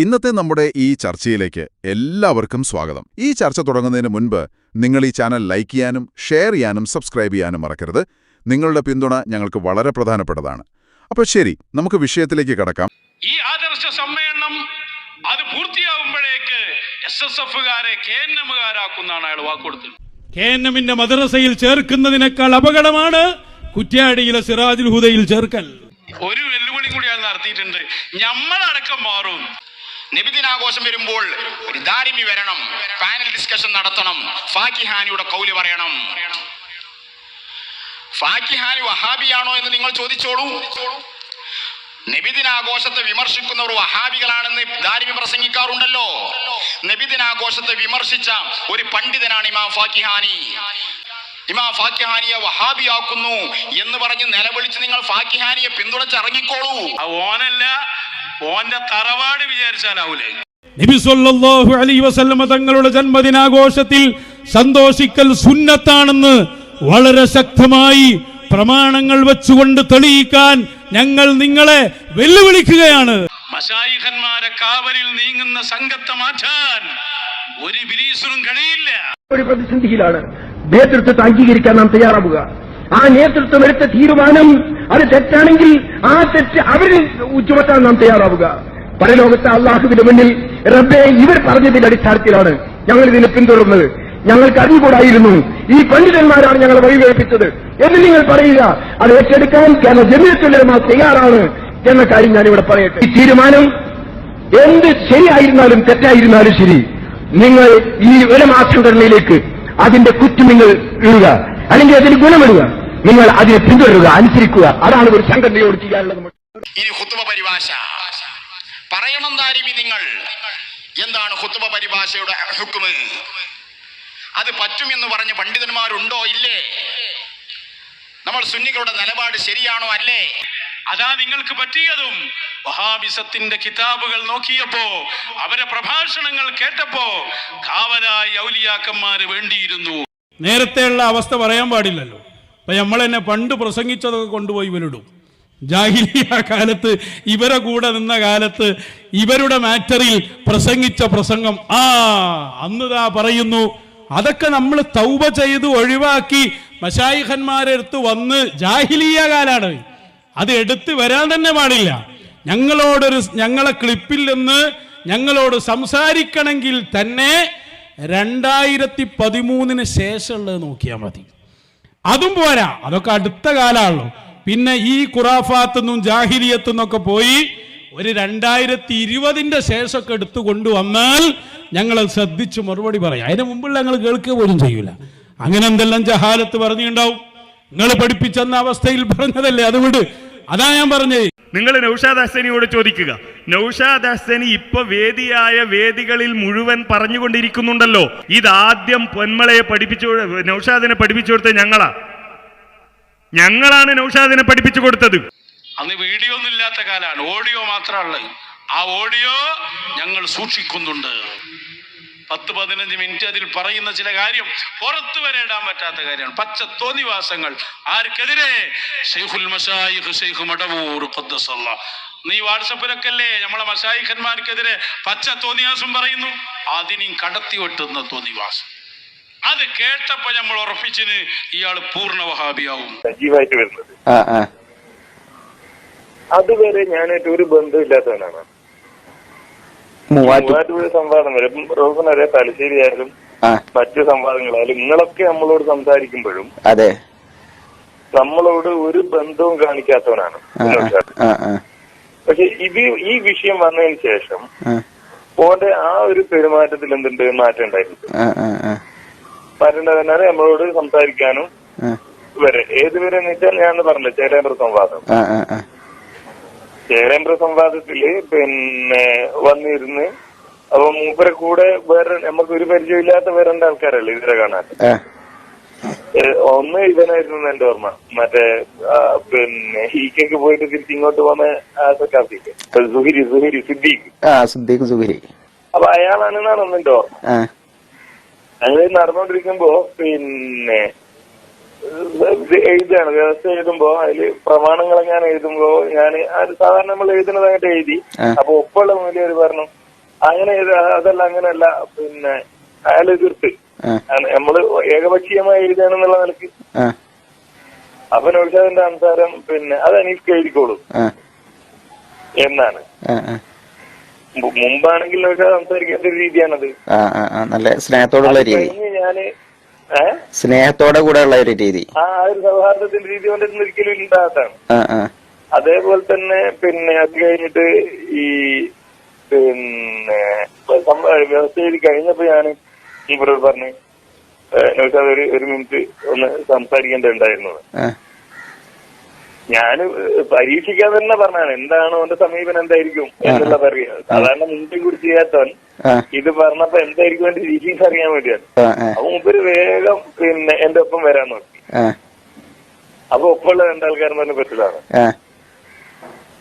ഇന്നത്തെ നമ്മുടെ ഈ ചർച്ചയിലേക്ക് എല്ലാവർക്കും സ്വാഗതം. ഈ ചർച്ച തുടങ്ങുന്നതിന് മുൻപ് നിങ്ങൾ ഈ ചാനൽ ലൈക്ക് ചെയ്യാനും ഷെയർ ചെയ്യാനും സബ്സ്ക്രൈബ് ചെയ്യാനും മറക്കരുത്. നിങ്ങളുടെ പിന്തുണ ഞങ്ങൾക്ക് വളരെ പ്രധാനപ്പെട്ടതാണ്. അപ്പോൾ ശരി നമുക്ക് വിഷയത്തിലേക്ക് കടക്കാം. ഈ ആദർശ സമ്മേളനം അത് പൂർത്തിയാവുമ്പോഴേക്ക് എസ് എസ് എഫുകാരെ കെ എൻ എമ്മുകാരാക്കുന്നാണ് അയാൾ വാക്കുകൊടുത്തത്. കെ എൻ എമ്മിന്റെ മദ്രസയിൽ ചേർക്കുന്നതിനേക്കാൾ അപകടമാണ് കുറ്റ്യാടിയിലെ സിറാജുൽ ഹുദയിൽ ചേർക്കൽ. ഒരു വെല്ലുവിളി കൂടി അയാൾ നടത്തിയിട്ടുണ്ട്. ഞമ്മളടക്കം മാറും. നബിദിനാഘോഷം വരുമ്പോൾ ഒരു ദാരിമി വരണം. പാനൽ ഡിസ്കഷൻ നടത്തണം. ഫാക്കിഹാനിയുടെ കൗൽ പറയണം. ഫാക്കിഹാനി വഹാബിയാണോ എന്ന് നിങ്ങൾ ചോദിച്ചോളൂ. നബിദിനാഘോഷത്തെ വിമർശിക്കുന്നവർ വഹാബികളാണെന്ന് ദാരിമി പ്രസംഗിക്കാറുണ്ടല്ലോ. നബിദിനാഘോഷത്തെ വിമർശിച്ച ഒരു പണ്ഡിതനാണ് ഇമാം ഫാക്കിഹാനി ഇമാം ഫാക്കിഹാനിയെ വഹാബിയാക്കുന്നു എന്ന് പറഞ്ഞ് നിലവിളിച്ച് നിങ്ങൾ ഫാക്കിഹാനിയെ പിന്തുണച്ചിറങ്ങിക്കോളൂ ഓനല്ല ഓന്റെ തറവാട് വിചാരിച്ചാലാവൂലേ? നബി സല്ലല്ലാഹു അലൈഹി വസല്ലമ തങ്ങളുടെ ജന്മദിനാഘോഷത്തിൽ സന്തോഷിക്കൽ സുന്നത്താണെന്ന് വളരെ ശക്തമായി പ്രമാണങ്ങൾ വെച്ചുകൊണ്ട് തെളിയിക്കാൻ ഞങ്ങൾ നിങ്ങളെ വെല്ലുവിളിക്കുകയാണ്. മശായിഖന്മാരെ കാവലിൽ നീങ്ങുന്ന സംഘത്തെ മാറ്റാൻ ഒരു ബിലീസിനും കഴിയില്ല. ഒരു പ്രതിസന്ധിയിലാണ്. നേതൃത്വത്തെ അംഗീകരിക്കാൻ നാം തയ്യാറാവുക. ആ നേതൃത്വം എടുത്ത തീരുമാനം അത് തെറ്റാണെങ്കിൽ ആ തെറ്റ് അവരിൽ ചുമത്താൻ നാം തയ്യാറാവുക. പരലോകത്തെ അള്ളാഹുവിന്റെ മുന്നിൽ റബ്ബെ ഇവർ പറഞ്ഞതിന്റെ അടിസ്ഥാനത്തിലാണ് ഞങ്ങൾ ഇതിനെ പിന്തുടർന്നത്. ഞങ്ങൾക്ക് അറിഞ്ഞുകൂടായിരുന്നു. ഈ പണ്ഡിതന്മാരാണ് ഞങ്ങളെ വഴിവേൽപ്പിച്ചത് എന്ന് നിങ്ങൾ പറയുക. അത് ഏറ്റെടുക്കാൻ കേരള ജമീയത്തുലമ തയ്യാറാണ് എന്ന കാര്യം ഞാനിവിടെ പറയട്ടെ. ഈ തീരുമാനം എന്ത് ശരിയായിരുന്നാലും തെറ്റായിരുന്നാലും ശരി. നിങ്ങൾ ഈ ഉലമാ സംഘടനയിലേക്ക് അതിന്റെ കുറ്റം നിങ്ങൾ ഇടുക. അല്ലെങ്കിൽ അതിന് ഗുണമിടുക നിങ്ങൾ അതിനെ പിന്തുടരുക അനുസരിക്കുക. അതാണ് ഒരു സംഘടനയോട് ചെയ്യാനുള്ളത്. ഇനി ഹുത്തുബ പരിഭാഷ. പറയണം ദാരിമി നിങ്ങൾ. എന്താണ് പരിഭാഷയുടെ ഹുക്കുമ് അത് പറ്റുമെന്ന് പറഞ്ഞ പണ്ഡിതന്മാരുണ്ടോ? ഇല്ലേ? നമ്മൾ സുന്നികളുടെ നിലപാട് ശരിയാണോ? അല്ലേ? അതാ നിങ്ങൾക്ക് പറ്റിയതും. വഹാബിസത്തിന്റെ കിതാബുകൾ നോക്കിയപ്പോ അവരെ പ്രഭാഷണങ്ങൾ കേട്ടപ്പോ കാവലായി ഔലിയാക്കന്മാര് വേണ്ടിയിരുന്നു. നേരത്തെയുള്ള അവസ്ഥ പറയാൻ പാടില്ലല്ലോ. അപ്പൊ നമ്മൾ തന്നെ പണ്ട് പ്രസംഗിച്ചതൊക്കെ കൊണ്ടുപോയി ഇവരിടും ജാഹിലിയ കാലത്ത് ഇവരെ കൂടെ നിന്ന കാലത്ത് ഇവരുടെ മാറ്ററിൽ പ്രസംഗിച്ച പ്രസംഗം ആ അന്ന് താ പറയുന്നു അതൊക്കെ നമ്മൾ തൗബ ചെയ്ത് ഒഴിവാക്കി മഷായിഖന്മാരെ അടുത്ത് വന്ന് ജാഹിലിയ കാലാണ്. അത് എടുത്ത് വരാൻ തന്നെ പാടില്ല. ഞങ്ങളോടൊരു ഞങ്ങളെ ക്ലിപ്പിൽ നിന്ന് ഞങ്ങളോട് സംസാരിക്കണമെങ്കിൽ തന്നെ രണ്ടായിരത്തി പതിമൂന്നിന് ശേഷമുള്ളത് നോക്കിയാൽ മതി. അതും പോരാ. അതൊക്കെ അടുത്ത കാലമാണല്ലോ. പിന്നെ ഈ ഖുറാഫാത്തുനിന്നും ജാഹിലിയത്തുനിന്നൊക്കെ പോയി ഒരു രണ്ടായിരത്തി ഇരുപതിന്റെ ശേഷമൊക്കെ എടുത്തു കൊണ്ടുവന്നാൽ ഞങ്ങൾ ശ്രദ്ധിച്ച് മറുപടി പറയാം. അതിന് മുമ്പുള്ള ഞങ്ങൾ കേൾക്കുക പോലും ചെയ്യൂല. അങ്ങനെ എന്തെല്ലാം ജഹാലത്ത് പറഞ്ഞിട്ടുണ്ടാവും? നിങ്ങൾ പഠിപ്പിച്ചെന്ന അവസ്ഥയിൽ പറഞ്ഞതല്ലേ? അതുകൊണ്ട് അതാ ഞാൻ പറഞ്ഞത്. നിങ്ങൾ നൌഷാദ് ഹസനിയോട് ചോദിക്കുക നൌഷാദ് ഹസനി ഇപ്പൊ വേദിയായ വേദികളിൽ മുഴുവൻ പറഞ്ഞുകൊണ്ടിരിക്കുന്നുണ്ടല്ലോ. ഇതാദ്യം പൊന്മളയെ പഠിപ്പിച്ചു നൌഷാദിനെ പഠിപ്പിച്ചു കൊടുത്തത് ഞങ്ങളാ. ഞങ്ങളാണ് നൗഷാദിനെ പഠിപ്പിച്ചു കൊടുത്തത്. അന്ന് വീഡിയോ ഒന്നും ഇല്ലാത്ത കാലാണ് ഓഡിയോ മാത്രമുള്ളത് ആ ഓഡിയോ ഞങ്ങൾ സൂക്ഷിക്കുന്നുണ്ട്. പത്ത് പതിനഞ്ച് മിനിറ്റ് അതിൽ പറയുന്ന ചില കാര്യം പുറത്തു വരെ ഇടാൻ പറ്റാത്ത കാര്യമാണ്. പച്ച തോന്നിവാസങ്ങൾ. ആർക്കെതിരെ? ഷെയ്ഖുൽ മഷായിഖ് ഷെയ്ഖ് മടവൂർ ഖദ്ദസല്ല. നീ വാട്സപ്പിലൊക്കെ അല്ലേ നമ്മളെ മഷായിഖന്മാർക്കെതിരെ പച്ച തോന്നിവാസം പറയുന്നു? അതിനെയും കടത്തി വെട്ടുന്ന തോന്നിവാസം. അത് കേട്ടപ്പോ നമ്മൾ ഉറപ്പിച്ചിന് ഇയാൾ പൂർണ വഹാബിയാവും. വരുന്നത്. ആ ആ. അതുവരെ ഞാനായിട്ട് ഒരു ബന്ധമില്ലാത്തവനാണ്. മൂവാറ്റുപുഴ. സംവാദം വരെ. റോസനരെ തലശ്ശേരി ആയാലും മറ്റു സംവാദങ്ങളായാലും നിങ്ങളൊക്കെ നമ്മളോട് സംസാരിക്കുമ്പോഴും അതെ. നമ്മളോട് ഒരു ബന്ധവും കാണിക്കാത്തവനാണ് പക്ഷെ ഇത് ഈ വിഷയം വന്നതിന് ശേഷം ഓന്റെ ആ ഒരു പെരുമാറ്റത്തിൽ എന്തുണ്ട്? മാറ്റം ആ മാറ്റം നമ്മളോട് സംസാരിക്കാനും വരെ. ഏതുവരെ എന്ന് വെച്ചാൽ ഞാൻ പറഞ്ഞില്ല? ചേലേന്ദ്ര സംവാദം. ചേലേന്ദ്ര സംവാദത്തിൽ പിന്നെ വന്നിരുന്ന്. അപ്പൊ മൂപ്പരെ കൂടെ വേറെ നമുക്ക് ഒരു പരിചയമില്ലാത്ത വേറെ രണ്ട് ആൾക്കാരല്ലേ ഇവരെ കാണാൻ? ഒന്ന് ഇവനായിരുന്നു എന്റെ ഓർമ്മ. മറ്റേ പിന്നെ ഈക്കൊക്കെ പോയിട്ട് തിരിച്ച് ഇങ്ങോട്ട് പോന്ന ആ സക്കാഫിക്ക് സുഹിരി സുഹിരി സിദ്ദീഖ്. സിദ്ദീഖ് സുഹിരി. അപ്പൊ അയാളാണെന്നാണ് ഒന്നിന്റെ ഓർമ്മ. അങ്ങനെ നടന്നുകൊണ്ടിരിക്കുമ്പോ പിന്നെ ഇത് എഴുതാണ് വ്യവസ്ഥ എഴുതുമ്പോ അതിൽ പ്രമാണങ്ങൾ ഞാൻ എഴുതുമ്പോ ഞാൻ അത് സാധാരണ നമ്മൾ എഴുതുന്നതായിട്ട് എഴുതി. അപ്പൊ ഒപ്പുള്ള മൂല്യം മൂല്യർ പറഞ്ഞു അങ്ങനെ അതല്ല അങ്ങനെയല്ല പിന്നെ അയാൾ എതിർത്ത്. നമ്മൾ ഏകപക്ഷീയമായി എഴുതാണെന്നുള്ള നിലയ്ക്ക്. അപ്പൊ നൗഷാദിന്റെ സംസാരം പിന്നെ അത് അനീഫ് എഴുതിക്കോളൂ. എന്നാണ്. മുമ്പാണെങ്കിൽ നൗഷാദ് സംസാരിക്കേണ്ട രീതിയാണത്. നല്ല സ്നേഹത്തോടുള്ള രീതി. ഞാൻ സ്നേഹത്തോടെ കൂടെ ഉള്ള ഒരു രീതി. ആ ഒരു സൗഹാർദ്ദത്തിന്റെ രീതി കൊണ്ടിരുന്ന ഒരിക്കലും ഇല്ലാത്തതാണ്. അതേപോലെ തന്നെ പിന്നെ അത് കഴിഞ്ഞിട്ട് ഈ പിന്നെ സം- വ്യവസ്ഥ ചെയ്ത് കഴിഞ്ഞപ്പോ ഞാൻ ഇവരോട് പറഞ്ഞു ഒരു ഒരു മിനിറ്റ് ഒന്ന് സംസാരിക്കേണ്ടതുണ്ടായിരുന്നത് ഞാൻ പരീക്ഷിക്കാൻ തന്നെ പറഞ്ഞാണ് എന്താണ് അവന്റെ സമീപനം എന്തായിരിക്കും എന്നുള്ള പറയുക സാധാരണ മുൻപേ കുറിച്ച് ചെയ്യാത്തവൻ ഇത് പറഞ്ഞപ്പോ എന്തായിരിക്കും എന്റെ രീതിയിൽ അറിയാൻ വേണ്ടിയാണ്. അപ്പൊ മുമ്പൊരു വേഗം പിന്നെ എന്റെ ഒപ്പം വരാൻ നോക്കി. അപ്പൊ ഒപ്പമുള്ള രണ്ടാൾക്കാരും തന്നെ പറ്റില്ലാണ് ആ.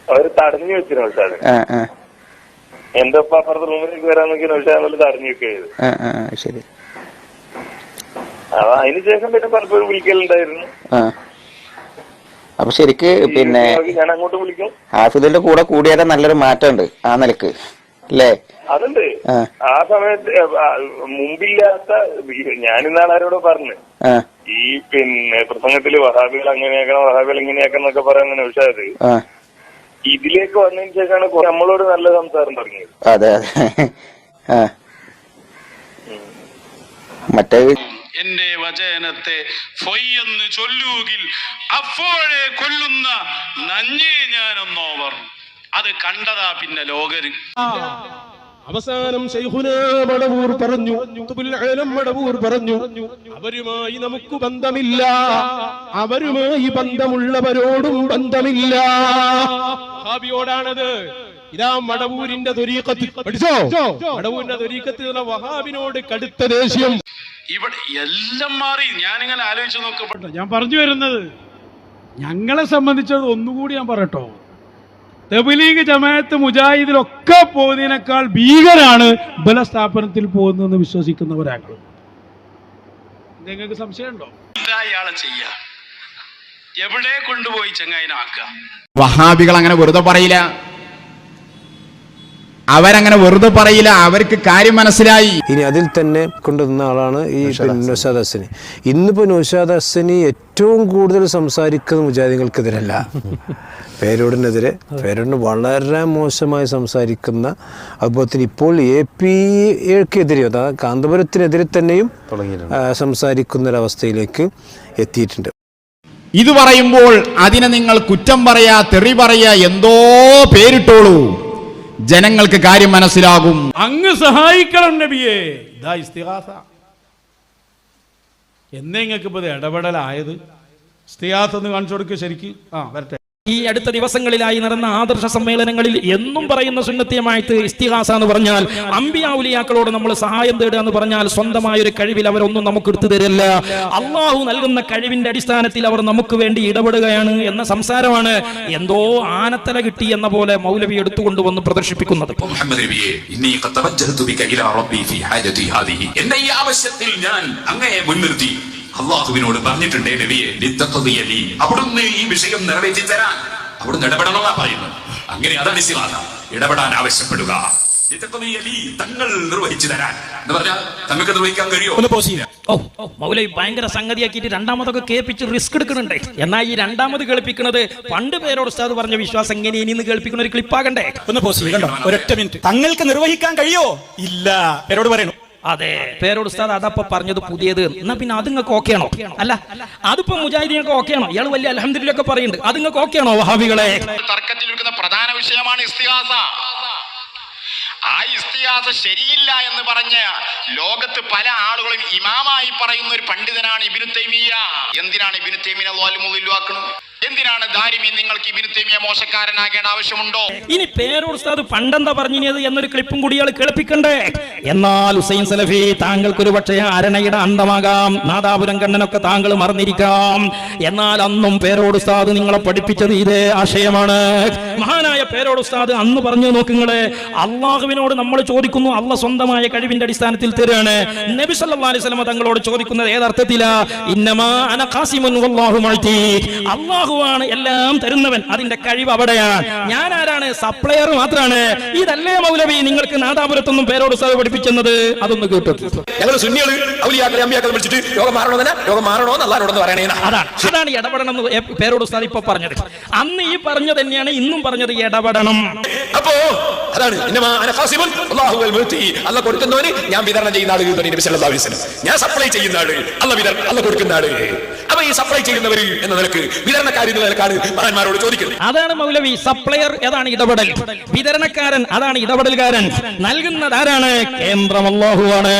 അവർ തടഞ്ഞു വെച്ചിരുന്നു ആ എന്റെ ഒപ്പം അപ്പുറത്തെ റൂമിലേക്ക് വരാൻ നോക്കി നൗഷാദ് തടഞ്ഞു വെക്കുക ചെയ്തു അതിനുശേഷം പിന്നെ പലപ്പോഴും വിളിക്കലുണ്ടായിരുന്നു. അപ്പൊ ശരിക്ക് പിന്നെ ഞാൻ അങ്ങോട്ട് വിളിക്കും. ഹാഫിദിന്റെ കൂടെ കൂടിയാൽ നല്ലൊരു മാറ്റമുണ്ട് ആ നിലയ്ക്ക് അല്ലേ? അതുണ്ട്. ആ. സമയത്ത് മുമ്പില്ലാത്ത ഞാൻ ആരോട് പറഞ്ഞു ഈ പിന്നെ പ്രസംഗത്തിൽ വഹാബികൾ അങ്ങനെയാക്കണം വഹാബികൾ ഇങ്ങനെയാക്കണം എന്നൊക്കെ പറയുന്ന പക്ഷെ അത് ഇതിലേക്ക് വന്നതിന് ശേഷമാണ് നമ്മളോട് നല്ല സംസാരം തുടങ്ങിയത്. അതെ അതെ. മറ്റേ എന്റെ വചനത്തെ ഫൊയ്യെന്ന് ചൊല്ലുകിൽ അപ്പോഴേ കൊല്ലുന്ന നഞ്ഞേ ഞാനൊന്നോവർ അത് കണ്ടതാ പിന്നെ ലോകര്. അവസാനം മടവൂർ പറഞ്ഞു. മടവൂർ പറഞ്ഞു. അവരുമായി നമുക്ക് ബന്ധമില്ല. അവരുമായി ബന്ധമുള്ളവരോടും ബന്ധമില്ല. വഹാബിയോടാണത് ഇതാ മടവൂരിന്റെ ദുരീക്കത്തിൽ പഠിച്ചോ? മടവൂരിന്റെ ദുരീക്കത്തിലുള്ള വഹാബിനോട് കടുത്ത ദേഷ്യം. ഇവിടെ എല്ലാം മാറി. ഞാനിങ്ങനെ ആലോചിച്ച് നോക്കപ്പെട്ടു. ഞാൻ പറഞ്ഞു വരുന്നത് ഞങ്ങളെ സംബന്ധിച്ചത് ഒന്നുകൂടി ഞാൻ പറയട്ടോ. തെബലീഗ് ജമാഅത്ത് മുജാഹിദിലൊക്കെ പോകുന്നതിനേക്കാൾ ഭീകരാണ് ബലസ്ഥാപനത്തിൽ പോകുന്നതെന്ന് വിശ്വസിക്കുന്നവരാണ്. നിങ്ങൾക്ക് സംശയമുണ്ടോ? ചെയ്യാ. എവിടെ കൊണ്ടുപോയി ചങ്ങായിനാക്കുക വഹാബികൾ അങ്ങനെ വെറുതെ പറയില്ല. അവരങ്ങനെ വെറുതെ പറയില്ല അവർക്ക് കാര്യം മനസ്സിലായി. ഇനി അതിൽ തന്നെ കൊണ്ടുവന്ന ആളാണ് ഈ നൗഷാദ് ഹസ്സനി ഇന്നിപ്പോ നൗഷാദ് ഹസ്സനി ഏറ്റവും കൂടുതൽ സംസാരിക്കുന്നത് മുജാഹിദികൾക്കെതിരല്ല. പേരോടിനെതിരെ പേരോടിന് വളരെ മോശമായി സംസാരിക്കുന്ന അതുപോലെ തന്നെ ഇപ്പോൾ എ പി എക്കെതിരെ അതായത് കാന്തപുരത്തിനെതിരെ തന്നെയും സംസാരിക്കുന്ന ഒരവസ്ഥയിലേക്ക് എത്തിയിട്ടുണ്ട്. ഇത് പറയുമ്പോൾ അതിനെ നിങ്ങൾ കുറ്റം പറയാ തെറി പറയാ എന്തോ പേരിട്ടോളൂ. ജനങ്ങൾക്ക് കാര്യം മനസ്സിലാകും. അങ്ങ് സഹായിക്കണം നബിയെ. ഇതാ ഇസ്തിഹാസ എന്നേ നിങ്ങൾക്ക് ഇപ്പൊ ഇത് ഇടപെടലായത്. സ്ഥിരാസ് ഒന്ന് കാണിച്ചു കൊടുക്കുക ശരിക്ക്. ആ വരട്ടെ. ഈ അടുത്ത ദിവസങ്ങളിലായി നടന്ന ആദർശ സമ്മേളനങ്ങളിൽ എന്നും പറയുന്ന സുന്നത്യമായിട്ട് ഇസ്തിഹാസ എന്ന് പറഞ്ഞാൽ അമ്പിയാവുലിയാക്കളോട് നമ്മൾ സഹായം തേടുക എന്ന് പറഞ്ഞാൽ സ്വന്തമായ ഒരു കഴിവിൽ അവരൊന്നും നമുക്ക് എടുത്തു തരില്ല. അള്ളാഹു നൽകുന്ന കഴിവിന്റെ അടിസ്ഥാനത്തിൽ അവർ നമുക്ക് വേണ്ടി ഇടപെടുകയാണ് എന്ന സംസാരമാണ് എന്തോ ആനത്തല കിട്ടി എന്ന പോലെ മൗലവി എടുത്തുകൊണ്ടുവന്ന് പ്രദർശിപ്പിക്കുന്നത്. എന്ന ഈ ആവശ്യത്തിൽ ഞാൻ അങ്ങയെ മുൻനിർത്തി. അള്ളാഹുവിനോട് പറഞ്ഞിട്ടുണ്ട് നബിയെ അവിടുന്ന് ഈ വിഷയം നിറവേറ്റി തരാൻ. അവിടുന്ന് ഇടപെടണമെന്നാ പറയുന്നത്. അങ്ങനെ അതാണ് ഇസ്ലാം ഇടപെടാൻ ആവശ്യപ്പെടുക. തങ്ങൾ നിർവഹിച്ചു തരാൻ. എന്ന് പറഞ്ഞാൽ തങ്ങൾക്ക് നിർവഹിക്കാൻ കഴിയോ? ഓ ഓ, മൗലവി ഭയങ്കര സംഗതിയാക്കിയിട്ട് രണ്ടാമതൊക്കെ കേൾപ്പിച്ച് റിസ്ക് എടുക്കുന്നുണ്ട്. എന്നാൽ ഈ രണ്ടാമത് കേൾപ്പിക്കുന്നത് പണ്ട് പേരോട് ഉസ്താദ് പറഞ്ഞ വിശ്വാസം എങ്ങനെ ഇനി കേൾപ്പിക്കുന്ന ഒരു ക്ലിപ്പാകണ്ടേ ഒന്ന് പോസ്റ്റ് കണ്ടോ? ഒരൊറ്റ മിനിറ്റ് തങ്ങൾക്ക് നിർവഹിക്കാൻ കഴിയോ? ഇല്ല. പേരോട് പറയണു. അതെ. പേരോട് ഉസ്താദ് അതപ്പോ പറഞ്ഞത് പുതിയത്. എന്നാ പിന്നെ അത് നിങ്ങൾക്ക് ഓക്കെ ആണോ അല്ല അതിപ്പോ മുജാഹിദിനൊക്കെ ഓക്കെ ആണോ ഇയാൾ വലിയ അലഹദിലൊക്കെ പറയുന്നുണ്ട്. അത് നിങ്ങൾക്ക് ഓക്കെ ആണോ വഹാബികളെ? തർക്കത്തിൽ പ്രധാന വിഷയമാണ് ഇസ്തിഹാസ. ആ ഇസ്തിഹാസ ശരിയില്ല എന്ന് പറഞ്ഞ് ലോകത്ത് പല ആളുകളും ഇമാമായി പറയുന്ന ഒരു പണ്ഡിതനാണ് ഇബിനു തൈമിയ എന്തിനാണ് ഇബിനു തൈമിനെ ലോലുമുല്ലാക്കുന്നത് എന്തിനാണ് ദാരിമി നിങ്ങൾക്ക് ഇബിനു തൈമിയ മോശക്കാരനാകേണ്ട ആവശ്യമുണ്ടോ? ഇനി പേരോട് ഉസ്താദ് പണ്ടെന്താ പറഞ്ഞത് എന്നൊരു ക്ലിപ്പും കൂടി ഇയാൾ കേൾപ്പിക്കണ്ടേ? എന്നാൽ ഹുസൈൻ സലഫി താങ്കൾക്ക് ഒരു പക്ഷേ അരണയുടെ അന്തമാകാം. നാദാപുരം കണ്ണനൊക്കെ താങ്കൾ മറന്നിരിക്കാം. എന്നാൽ അന്നും പേരോട് ഉസ്താദ് നിങ്ങളെ പഠിപ്പിച്ചത് ഇതേ ആശയമാണ്. മഹാനായ പേരോട് ഉസ്താദ് അന്ന് പറഞ്ഞു നോക്കുങ്ങളെ അള്ളാഹുവിനോട് നമ്മൾ ചോദിക്കുന്നു അള്ള സ്വന്തമായ കഴിവിന്റെ അടിസ്ഥാനത്തിൽ തരുകയാണ് നബി സല്ലല്ലാഹു അലൈഹി വസല്ലം തങ്ങളോട് ചോദിക്കുന്നത് ഏതർത്ഥത്തിലാ ഇന്നമാ അന ഖാസിമുൻ വല്ലാഹു എല്ലാം തരുന്നവൻ അതിന്റെ കഴിവ് അവിടെയാണ്. ഞാൻ ആരാണ്? സപ്ലയർ മാത്രമാണ് ഇതല്ലേ മൗലവി നിങ്ങൾക്ക് നാദാപുരത്തൊന്നും പേരോട് സാർ പഠിപ്പിച്ചെന്നത് അതൊന്ന് കേട്ടു. ഞങ്ങൾ ഔലിയാക്കളെ അമ്പിയാക്കളെ വിളിച്ചിട്ട് മാറണോ പറയണേ അതാണ് അതാണ് ഇടപെടണം എന്ന് പേരോട് ഉസ്താദ് ഇപ്പൊ പറഞ്ഞത്. അന്ന് ഈ പറഞ്ഞത് തന്നെയാണ് ഇന്നും പറഞ്ഞത് ഇടപെടണം. അപ്പോ അതാണ്. അല്ല കൊടുക്കുന്നവന് ഞാൻ വിതരണം ചെയ്യുന്ന ആൾ ഞാൻ സപ്ലൈ ചെയ്യുന്ന ആൾ അല്ല വിതരണം അല്ല കൊടുക്കുന്ന ആൾ. അപ്പൊ ഈ സപ്ലൈ ചെയ്യുന്നവർ എന്ന നിലയ്ക്ക് വിതരണക്കാരി എന്ന നിലക്കാണ് മഹാന്മാരോട് ചോദിക്കുന്നത്. അതാണ് മൗലവി സപ്ലയർ ഏതാണ് ഇടപെടൽ? വിതരണക്കാരൻ അതാണ് ഇടപെടൽകാരൻ. നൽകുന്നത് ആരാണ്? കേന്ദ്രം അള്ളാഹുവാണ്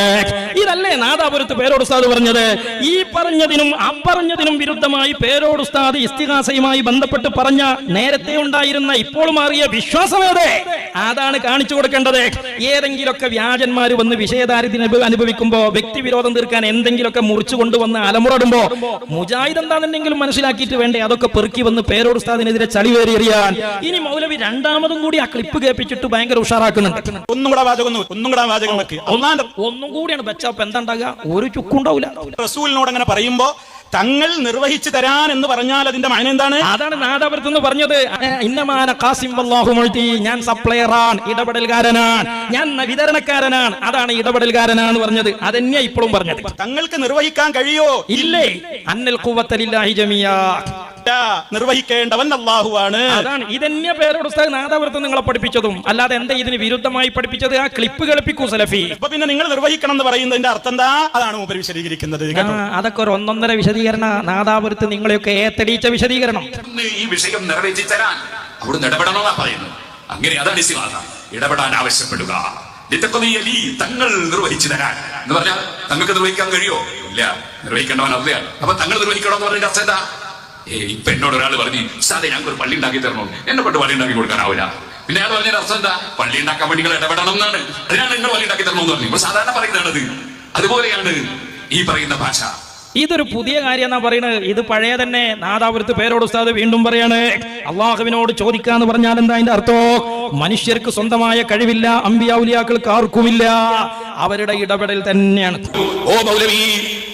ഇതല്ലേ നാദാപുരത്ത് പേരോട് ഉസ്താദ് പറഞ്ഞത്? ഈ പറഞ്ഞതിനും അപ്പറഞ്ഞതിനും വിരുദ്ധമായി പേരോട് ഉസ്താദ് ഇസ്തിഹാസയുമായി ബന്ധപ്പെട്ട് പറഞ്ഞ നേരത്തെ ഉണ്ടായിരുന്ന ഇപ്പോൾ മാറിയ വിശ്വാസമേതെ അതാണ് കാണിച്ചു കൊടുക്കേണ്ടത്. ഏതെങ്കിലുമൊക്കെ വ്യാജന്മാർ വന്ന് വിഷയദാരിദ്ര്യം അനുഭവിക്കുമ്പോ വ്യക്തി വിരോധം തീർക്കാൻ എന്തെങ്കിലുമൊക്കെ മുറിച്ചു കൊണ്ടുവന്ന് അലമുറടുമ്പോ മുജാഹിദ് എന്താണെന്നെങ്കിലും മനസ്സിലാക്കിയിട്ട് വേണ്ടേ? അതൊക്കെ പെറുക്കി വന്ന് പേരോട് ഉസ്താദിനെതിരെ ചളിവേറി എറിയാൻ. ഇനി മൗലവി രണ്ടാമതും കൂടി ആ ക്ലിപ്പ് കേൾപ്പിച്ചിട്ട് ഭയങ്കര ഉഷാറാക്കുന്നുണ്ട്. ഒന്നും കൂടെ വാചകം ഒന്നും കൂടെ വാചകം വെക്ക് ഒന്നാം ഒന്നും കൂടിയാണ് വെച്ചപ്പോ എന്താ ഉണ്ടാകുക ഒരു ചുക്കുണ്ടാവില്ല റസൂലിനോട് അങ്ങനെ പറയുമ്പോ തങ്ങൾ നിർവഹിച്ചു തരാൻ എന്ന് പറഞ്ഞാൽ അതിന്റെ മഴ എന്താണ്? അതാണ് നാദാപുരത്ത് എന്ന് പറഞ്ഞത്. ഇന്നമാന കാസിം ഞാൻ സപ്ലയറാണ് ഇടപെടൽകാരനാണ് ഞാൻ വിതരണക്കാരനാണ്. അതാണ് ഇടപെടൽകാരനാണ് പറഞ്ഞത്. അതന്നെയാ ഇപ്പോഴും പറഞ്ഞത്. തങ്ങൾക്ക് നിർവഹിക്കാൻ കഴിയോ? ഇല്ലേ? അന്നൽ കൂവത്തലില്ലാഹി ജമിയാ. ഇല്ല. നിർവഹിക്കേണ്ടവൻ അള്ളാഹുവാണ് അതാണ്. ഇതന്നെ പേരോട് ഉസ്താദ് നാദാപുരത്ത് നിങ്ങളെ പഠിപ്പിച്ചതും. അല്ലാതെ എന്താ ഇതിന് വിരുദ്ധമായി പഠിപ്പിച്ചത്? ആ ക്ലിപ്പ് കളിപ്പിക്കൂ സലഫി. അപ്പൊ പിന്നെ നിങ്ങൾ നിർവഹിക്കണം എന്ന് പറയുന്നതിന്റെ അർത്ഥം എന്താ? അതാണ് മൂപ്പര് വിശദീകരിക്കുന്നത്. അതൊക്കെ ഒരു ഒന്നൊന്നര വിശദീകരണ നാദാപുരത്ത് നിങ്ങളെയൊക്കെ ഏത്തടിയിച്ച വിശദീകരണം. ഈ വിഷയം നിറവേറ്റി തരാൻ അവിടുന്ന് ഇടപെടണമെന്നാ പറയുന്നു അങ്ങനെ അതാണ് ഇടപെടാൻ ആവശ്യപ്പെടുക. തങ്ങൾ നിർവഹിച്ചു തരാൻ. എന്ന് പറഞ്ഞാൽ തങ്ങൾക്ക് നിർവഹിക്കാൻ കഴിയോ? ഇല്ല. നിർവഹിക്കേണ്ടവൻ അവയാണ് അപ്പൊ തങ്ങൾ നിർവഹിക്കണം എന്ന് പറഞ്ഞതിന്റെ അർത്ഥം എന്താ? ഇപ്പൊ എന്നോട് ഒരാൾ പറഞ്ഞു സാധേ ഞങ്ങൾക്ക് ഒരു പള്ളി ഉണ്ടാക്കി തരണോ? എന്നെ കൊണ്ട് പള്ളി ഉണ്ടാക്കി കൊടുക്കാനാവില്ല. പിന്നെ അയാൾ പറഞ്ഞ അർത്ഥം എന്താ? പള്ളി ഉണ്ടാക്കാൻ വേണ്ടി നിങ്ങൾ ഇടപെടണം എന്നാണ്. അതിനാണ് നിങ്ങൾ പള്ളി ഉണ്ടാക്കി തരണമെന്ന് പറഞ്ഞു ഇപ്പൊ സാധാരണ പറയുന്നതാണത്. അതുപോലെയാണ് ഈ പറയുന്ന ഭാഷ. ഇതൊരു പുതിയ കാര്യം എന്നാ പറയുന്നത് ഇത് പഴയ തന്നെ. നാദാപുരത്ത് പേരോട് ഉസ്താദ് വീണ്ടും പറയാണ്. അള്ളാഹുവിനോട് ചോദിക്കാന്ന് പറഞ്ഞാൽ എന്താ അതിന്റെ അർത്ഥോ? മനുഷ്യർക്ക് സ്വന്തമായ കഴിവില്ല അമ്പിയാവുലിയാക്കൾക്ക് ആർക്കുമില്ല. അവരുടെ ഇടപെടൽ തന്നെയാണ്. ഓ മൗലവി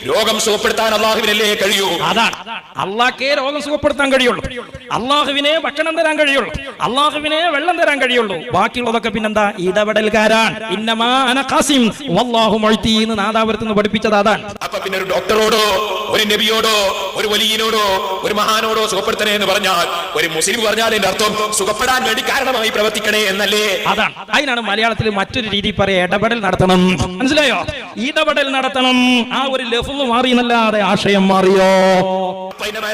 രോഗം സുഖപ്പെടുത്താൻ അള്ളാഹുവിനല്ലേ കഴിയൂ? അതാണ്. അള്ളാഹ്ക്കേ രോഗം സുഖപ്പെടുത്താൻ കഴിയുള്ളൂ. അള്ളാഹുവിനെ ഭക്ഷണം തരാൻ കഴിയുള്ളൂ. അള്ളാഹുവിനെ വെള്ളം തരാൻ കഴിയുള്ളൂ. ബാക്കിയുള്ളതൊക്കെ പിന്നെന്താ? ഇടപെടൽകാരാണ്. ഇന്നമാ അന ഖാസിം. വല്ലാഹു മുഴ്ത്തി എന്ന് നാദാപുരത്ത് നിന്ന് പഠിപ്പിച്ചത് അതാണ്. അപ്പൊ പിന്നെ ഒരു ഡോക്ടറോടോ ഒരു നബിയോടോ ഒരു വലിയനോടോ ഒരു മഹാനോടോ സുഖപ്പെടുത്തണേ എന്ന് പറഞ്ഞാൽ ഒരു മുസ്ലിം പറഞ്ഞാൽ എന്റെ അർത്ഥം സുഖപ്പെടാൻ വേണ്ടി കാരണമായി പ്രവർത്തിക്കണേ എന്നല്ലേ? അതാണ്. അതിനാണ് മലയാളത്തിൽ മറ്റൊരു രീതി പറയാ ഇടപെടൽ നടത്തണം. മനസ്സിലായോ? ഇടപെടൽ നടത്തണം. ആ ഒരു ലഫ്ല് മാറി എന്നല്ലാതെ ആശയം മാറിയോ?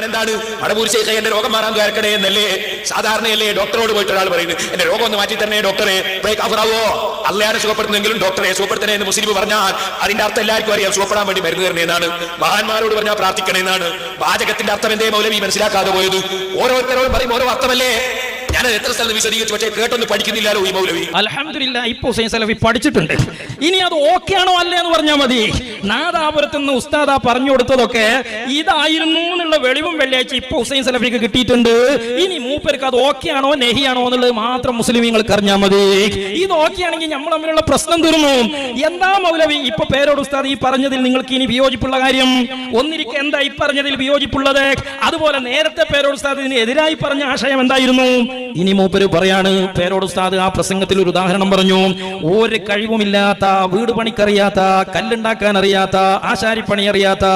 എന്താണ്? മടപൂർ രോഗം മാറാൻ ദ്വാരക്കണേ എന്നല്ലേ സാധാരണയല്ലേ ഡോക്ടറോട് പോയിട്ട് ഒരാൾ പറയുന്നത്. എന്റെ രോഗം ഒന്ന് മാറ്റി തന്നെ ഡോക്ടറെ. കാഫറാവോ അല്ലയാണ് സുഖപ്പെടുന്നെങ്കിലും ഡോക്ടറെ സുഖപ്പെടുത്തണേ എന്ന് മുസ്ലിം പറഞ്ഞാൽ അതിന്റെ അർത്ഥം എല്ലാവർക്കും അറിയാം. സുഖപ്പെടാൻ വേണ്ടി മരുന്ന് തരണേന്നാണ് മഹാന്മാരോട് പറഞ്ഞാൽ പ്രാർത്ഥിക്കണേന്നാണ് വാചകത്തിന്റെ അർത്ഥം എന്തേ മൗലവി? മനസ്സിലാക്കാതെ പോയത്. ഓരോരുത്തരോടും പറയും ഓരോ അർത്ഥമല്ലേ? കേട്ടൊന്നും പഠിക്കുന്നില്ലല്ലോ ഈ മൗലവി? അലഹമില്ല ഇപ്പൊ ഹുസൈൻ സലഫി പഠിച്ചിട്ടുണ്ട്. ഇനി അത് ഓക്കെ ആണോ അല്ലേ എന്ന് പറഞ്ഞാൽ മതി. നാദാപുരത്ത് നിന്ന് ഉസ്താദ പറഞ്ഞു കൊടുത്തതൊക്കെ ഇതായിരുന്നു എന്നുള്ള വെളിവും വെള്ളിയാഴ്ച ഇപ്പൊ ഹുസൈൻ സലഫിക്ക് കിട്ടിയിട്ടുണ്ട്. ഇനി മൂപ്പർക്ക് അത് ഓക്കെ ആണോ നെഹിയാണോ എന്നുള്ളത് മാത്രം മുസ്ലിമീങ്ങൾക്ക് അറിഞ്ഞാൽ മതി. ഇത് ഓക്കെ ആണെങ്കിൽ നമ്മൾ തമ്മിലുള്ള പ്രശ്നം തീർന്നു. എന്താ മൗലവി? ഇപ്പൊ പേരോട് ഉസ്താദ് ഈ പറഞ്ഞതിൽ നിങ്ങൾക്ക് ഇനി വിയോജിപ്പുള്ള കാര്യം? ഒന്നിരിക്കെ എന്താ ഈ പറഞ്ഞതിൽ വിയോജിപ്പുള്ളത്? അതുപോലെ നേരത്തെ പേരോട് ഉസ്താദ് ഇതിന് എതിരായി പറഞ്ഞ ആശയം എന്തായിരുന്നു? ഇനി മൂപ്പര് പറയാണ് പേരോട് ഉസ്താദ് ആ പ്രസംഗത്തിൽ ഒരു ഉദാഹരണം പറഞ്ഞു. ഒരു കഴിവുമില്ലാത്ത വീട് പണിക്കറിയാത്ത കല്ലുണ്ടാക്കാൻ അറിയാത്ത ആശാരിപ്പണി അറിയാത്ത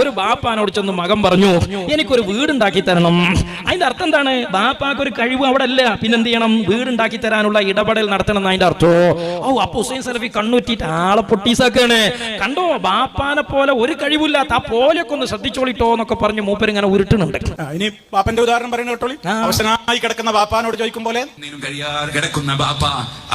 ഒരു ബാപ്പാനോട് ചെന്ന് മകൻ പറഞ്ഞു എനിക്കൊരു വീടുണ്ടാക്കി തരണം. അതിന്റെ അർത്ഥം എന്താണ്? ബാപ്പാക്ക് ഒരു കഴിവ് അവിടെ അല്ല പിന്നെന്ത് ചെയ്യണം വീടുണ്ടാക്കി തരാനുള്ള ഇടപെടൽ നടത്തണം എന്ന് അതിന്റെ അർത്ഥോ. ഓ അപ്പൊ ഹുസൈൻ സലഫി കണ്ണൂറ്റിട്ട് ആളെ പൊട്ടീസാക്കാണ്. കണ്ടോ? ബാപ്പാനെ പോലെ ഒരു കഴിവില്ലാത്ത ആ പോലെയൊക്കെ ഒന്ന് ശ്രദ്ധിച്ചോളിട്ടോ എന്നൊക്കെ പറഞ്ഞ് മൂപ്പര് ഇങ്ങനെ ഉരുട്ടുന്നുണ്ട്. ഇനി ബാപ്പന്റെ ഉദാഹരണം പറയുന്ന കേട്ടോളി? കിടക്കുന്ന ബാപ്പാനോട് ചോദിക്കും പോലെ. കഴിയാതെ കിടക്കുന്ന ബാപ്പ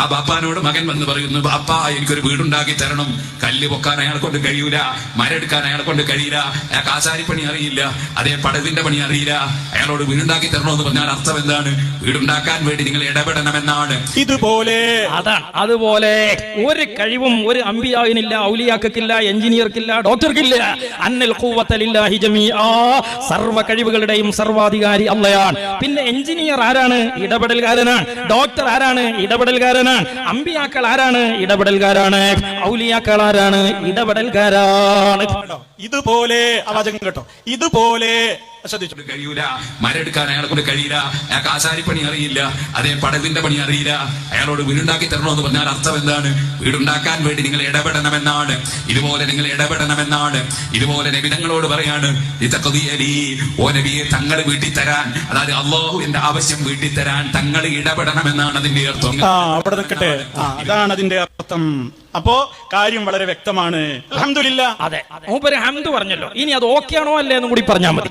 ആ ബാപ്പാനോട് മകൻ വന്ന് പറയുന്നു ബാപ്പ എനിക്കൊരു വീടുണ്ടാക്കി തരണം. കല്ല് പൊക്കാൻ അയാൾ കൊണ്ട് കഴിയൂല. മരെടുക്കാൻ അയാളെ കൊണ്ട് കഴിയില്ല. അയാൾക്ക് ആശാരിപ്പണി അറിയില്ല. അതേ പടവിന്റെ പണി അറിയില്ല. അയാളോട് വീടുണ്ടാക്കി തരണമെന്ന് പറഞ്ഞാൽ അർത്ഥം എന്താണ്? വീടുണ്ടാക്കാൻ വേണ്ടി നിങ്ങൾ ഇടപെടണമെന്നാണ്. ഇതുപോലെ. അതാണ്. അതുപോലെ ഒരു കഴിവും ഒരു അമ്പിയാവിനില്ല ഔലിയാക്കില്ല എഞ്ചിനീയർക്കില്ല ഡോക്ടർക്കില്ല. അന്നൽ ഖുവത്തലില്ലാഹി ജമീആ. സർവ കഴിവുകളുടെയും സർവാധികാരി അള്ളയാണ്. പിന്നെ എഞ്ചിനീയർ ആരാണ്? ഇടപെടൽകാരനാണ്. ഡോക്ടർ ആരാണ്? ഇടപെടൽകാരനാണ്. അമ്പിയാക്കൾ ആരാണ്? ഇടപെടൽകാരാണ്. ഔലിയാക്കൾ ആരാണ്? ഇടപെടൽകാരാണ് കേട്ടോ? ഇതുപോലെ ആ വാചകം കേട്ടോ ഇതുപോലെ ശ്രദ്ധിച്ചു? കഴിയൂല. മരെടുക്കാൻ അയാളെ കൊണ്ട് കഴിയില്ല. അയാൾക്ക് ആശാരിപ്പണി അറിയില്ല. അതേ പടവിന്റെ പണി അറിയില്ല. അയാളോട് വീടുണ്ടാക്കി തരണമെന്ന് പറഞ്ഞാൽ അർത്ഥം എന്താണ്? വീടുണ്ടാക്കാൻ വേണ്ടി നിങ്ങൾ ഇടപെടണമെന്നാണ്. ഇതുപോലെ നിങ്ങൾ ഇടപെടണമെന്നാണ്. ഇതുപോലെ നബിതങ്ങളോട് പറയാണ് ഓ നബിയെ തങ്ങൾ വീട്ടിൽ തരാൻ അതായത് അള്ളാഹുവിന്റെ ആവശ്യം വീട്ടിൽ തരാൻ തങ്ങൾ ഇടപെടണമെന്നാണ് അതിന്റെ അർത്ഥം. ആ അവിടെ നിൽക്കട്ടെ. ആ അതാണ് അതിന്റെ അർത്ഥം. അപ്പോ കാര്യം വളരെ വ്യക്തമാണ്. അൽഹംദുലില്ലാ. അതെ. മൂപ്പര് ഹംദ് പറഞ്ഞല്ലോ. ഇനി അത് ഓക്കെ ആണോ അല്ലേ എന്നും കൂടി പറഞ്ഞാൽ മതി.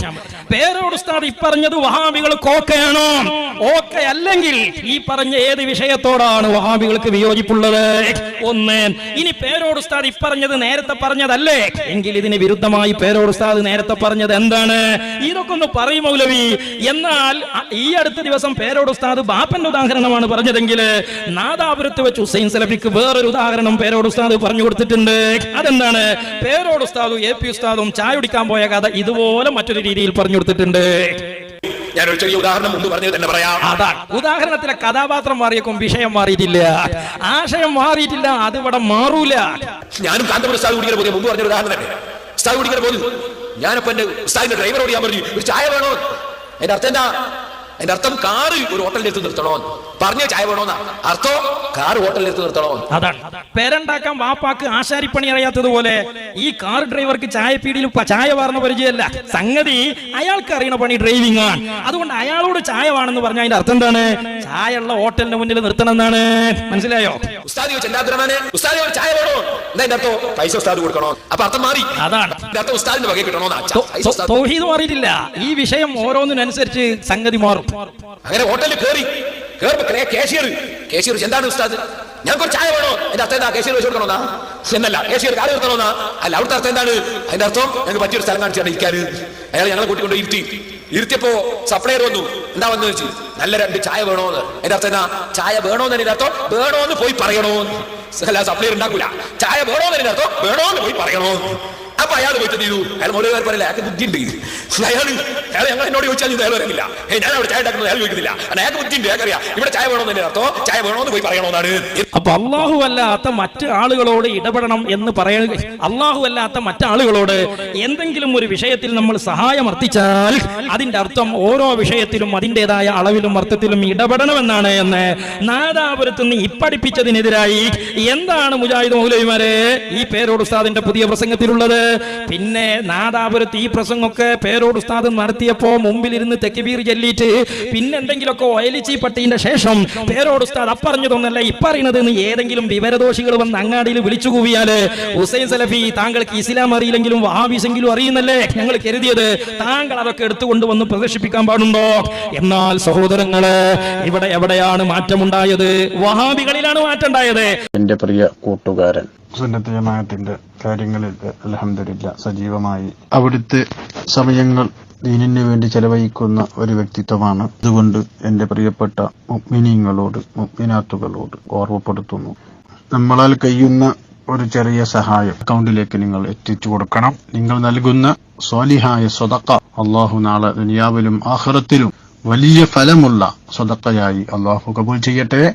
പേരോട് ഉസ്താദ് പറഞ്ഞത് വഹാബികൾ ഓക്കെയാണോ ഓക്കെ അല്ലെങ്കിൽ ഈ പറഞ്ഞ ഏത് വിഷയത്തോടാണ് വഹാബികൾക്ക് വിയോജിപ്പുള്ളത്? ഒന്ന് ഇനി പേരോട് ഉസ്താദ് ഈ പറഞ്ഞത് നേരത്തെ പറഞ്ഞതല്ലേ? എങ്കിൽ ഇതിന് വിരുദ്ധമായി പേരോട് ഉസ്താദ് നേരത്തെ പറഞ്ഞത് എന്താണ്? ഇതൊക്കെ ഒന്ന് പറയും മൗലവി. എന്നാൽ ഈ അടുത്ത ദിവസം പേരോട് ഉസ്താദ് ബാപ്പന്റെ ഉദാഹരണമാണ് പറഞ്ഞതെങ്കിൽ നാദാപുരത്ത് വെച്ച് ഹുസൈൻ സലഫിക്ക് വേറൊരു ഉദാഹരണം പേരോട് ഉസ്താദ് പറഞ്ഞു കൊടുത്തിട്ടുണ്ട്. അതെന്താണ്? പേരോട് ഉസ്താദും എ പി ഉസ്താദും ചായ കുടിക്കാൻ പോയ കഥ ഇതുപോലെ മറ്റൊരു രീതിയിൽ പറഞ്ഞു കൊടുത്തിട്ടുണ്ട്. ഞാനൊരു ചെറിയ ഉദാഹരണം മുമ്പ് പറഞ്ഞത് തന്നെ പറയാം. അതാണ് ഉദാഹരണത്തിലെ കഥാപാത്രം മാറിയേക്കും വിഷയം മാറിയിട്ടില്ല. ആശയം മാറിയിട്ടില്ല അത് ഇവിടെ മാറൂല. ഞാനും കാന്തപുരം ഉസ്താദ് കുടിക്കാൻ പോയി മുമ്പ് പറഞ്ഞ ഉദാഹരണം തന്നെ. ഉസ്താദ് കുടിക്കാൻ പോകുന്നു ഞാനപ്പോ എന്റെ ഉസ്താദിന്റെ ഡ്രൈവറോട് ഞാൻ പറഞ്ഞു ഒരു ചായ വേണോ? എന്റെ അർത്ഥം എന്താ? എന്റെ അർത്ഥം കാറ് ഒരു ഹോട്ടലിൽ എടുത്ത് നിർത്തണോ പറഞ്ഞ ചായ വേണോന്നാ. അർത്ഥോ കാർ ഹോട്ടലിൽ എടുത്ത് നിർത്തണോ അതാണ്. പേരുണ്ടാക്കാൻ വാപ്പാക്ക് ആശാരിപ്പണി അറിയാത്തതുപോലെ ഈ കാർ ഡ്രൈവർക്ക് ചായ പീടിയിൽ ചായ വാർന്ന പരിചയമല്ല. സംഗതി അയാൾക്ക് അറിയണ പണി ഡ്രൈവിംഗ് ആണ്. അതുകൊണ്ട് അയാളോട് ചായ വേണമെന്ന് പറഞ്ഞ അതിന്റെ അർത്ഥം എന്താണ്? ചായ ഉള്ള ഹോട്ടലിന്റെ മുന്നിൽ നിർത്തണം എന്നാണ്. മനസ്സിലായോ? ഉസ്താദി വെച്ച് എന്താ ഉസ്താദി ചായ വേണോ? എന്താ എന്റെ അർത്ഥം? പൈസ ഉസ്താദ് കൊടുക്കണോ? അപ്പൊ അർത്ഥം മാറി. അതാണ്. അർത്ഥം ഉസ്താദിന്റെ കിട്ടണോ തൗഹീദ് മാറിയിട്ടില്ല. ഈ വിഷയം ഓരോന്നിനനുസരിച്ച് സംഗതി മാറും. അങ്ങനെ ഹോട്ടലിൽ കയറി കയറുമ്പോ കേശിയർ കേശിയർ എന്താണ് ഉസ്താദ്? ഞാൻ കുറച്ച് ചായ വേണോ? എന്റെ അർത്ഥം എന്താ? കേശിയർ വെച്ച് കൊടുക്കണോന്നാ എന്നല്ല കേശിയർ കാര്യം നിർത്തണോന്നാ അല്ല അവിടുത്തെ അർത്ഥം എന്താണ്? അതിന്റെ അർത്ഥം ഞങ്ങൾക്ക് പറ്റിയൊരു സ്ഥലം കാണിച്ചാണ് ഇരിക്കാൻ അയാൾ ഞങ്ങളെ കൂട്ടിക്കൊണ്ട് ഇരുത്തി. ഇരുത്തിയപ്പോ സപ്ലൈയർ വന്നു. എന്താ വന്നു വെച്ച് നല്ല രണ്ട് ചായ വേണോന്ന്. എന്റെ അർത്ഥം എന്നാ ചായ വേണോന്ന് എന്റെ അർത്ഥം വേണോന്ന് പോയി പറയണോന്ന്. അല്ല സപ്ലൈയർ ഉണ്ടാക്കൂല ചായ വേണോന്ന് എന്റെ അർത്ഥം വേണോന്ന് പോയി പറയണോ? അപ്പൊ അയാൾ പോയിട്ട് ചെയ്തു? അയാൾ മുഴുവൻ പറയില്ല? അയാൾക്ക് ബുദ്ധിയുണ്ട് അയാൾ അയാൾ ഞങ്ങൾ എന്നോട് ചോദിച്ചാൽ അയാൾ അറിയില്ല ഞാൻ അവിടെ ചായ ഉണ്ടാക്കുന്നത് അയാൾ ചോദിക്കുന്നില്ല അയാൾക്ക് ബുദ്ധിയുണ്ട് അയാൾക്കറിയാം ഇവിടെ ചായ വേണമെന്ന് എന്റെ അർത്ഥം ചായ വേണോന്ന് പോയി പറയണോന്നാണ് അപ്പൊ അള്ളാഹു അല്ലാത്ത മറ്റ് ആളുകളോട് ഇടപെടണം എന്ന് പറയാൻ അള്ളാഹു അല്ലാത്ത മറ്റാളുകളോട് എന്തെങ്കിലും ഒരു വിഷയത്തിൽ നമ്മൾ സഹായം അർത്ഥിച്ചാൽ അതിന്റെ അർത്ഥം ഓരോ വിഷയത്തിലും അതിന്റെതായ അളവിലും അർത്ഥത്തിലും ഇടപെടണമെന്നാണ് എന്ന് നാദാപുരത്ത് നിന്ന് ഇപ്പടിപ്പിച്ചതിനെതിരായി എന്താണ് മുജാഹിദ് മൗലവിമാരെ ഈ പേരോട് ഉസ്താദിന്റെ പുതിയ പ്രസംഗത്തിലുള്ളത്? പിന്നെ നാദാപുരത്ത് ഈ പ്രസംഗമൊക്കെ പേരോട് ഉസ്താദ് നടത്തിയപ്പോ മുമ്പിലിരുന്ന് തെക്കിബീർ ചൊല്ലിയിട്ട് പിന്നെ എന്തെങ്കിലുമൊക്കെ ഒയലിച്ചി പട്ടീന്റെ ശേഷം പേരോട് ഉസ്താദ് അപ്പറഞ്ഞതൊന്നല്ല ഇപ്പറയുന്നത് എന്ന് ഏതെങ്കിലും വിവരദോഷികൾ വന്ന് അങ്ങാടിയിൽ വിളിച്ചു കൂവിയാൽ ഹുസൈൻ സലഫി താങ്കൾക്ക് ഇസ്ലാം അറിയില്ലെങ്കിലും വഹാബിസെങ്കിലും അറിയുന്നല്ലേ? ഞങ്ങൾ കരുതിയത് താങ്കൾ അതൊക്കെ എടുത്തുകൊണ്ട് പ്രദർശിപ്പിക്കാൻ പാടുണ്ടോ? എന്നാൽ സഹോദരങ്ങൾ ഇവിടെ എവിടെയാണ് മാറ്റമുണ്ടായത്? വഹാബികളിലാണ് മാറ്റം എന്റെ പ്രിയ കൂട്ടുകാരൻ. സുന്നത്ത് ജമാഅത്തിന്റെ കാര്യങ്ങളിൽ അലഹമില്ല സജീവമായി. അവിടുത്തെ സമയങ്ങൾ ദീനിന് വേണ്ടി ചെലവഴിക്കുന്ന ഒരു വ്യക്തിത്വമാണ്. അതുകൊണ്ട് എന്റെ പ്രിയപ്പെട്ട മുഗ്മിനിയങ്ങളോട് മുഗ്മിനാത്തുകളോട് ഓർമ്മപ്പെടുത്തുന്നു. നമ്മളാൽ കഴിയുന്ന ഒരു ചെറിയ സഹായം അക്കൗണ്ടിലേക്ക് നിങ്ങൾ എത്തിച്ചു കൊടുക്കണം. നിങ്ങൾ നൽകുന്ന സ്വാലിഹായ സ്വതക്ക അള്ളാഹു നാളെ ദുനിയാവിലും ആഹ്റത്തിലും വലിയ ഫലമുള്ള സ്വതക്കയായി അള്ളാഹു കബൂൽ ചെയ്യട്ടെ.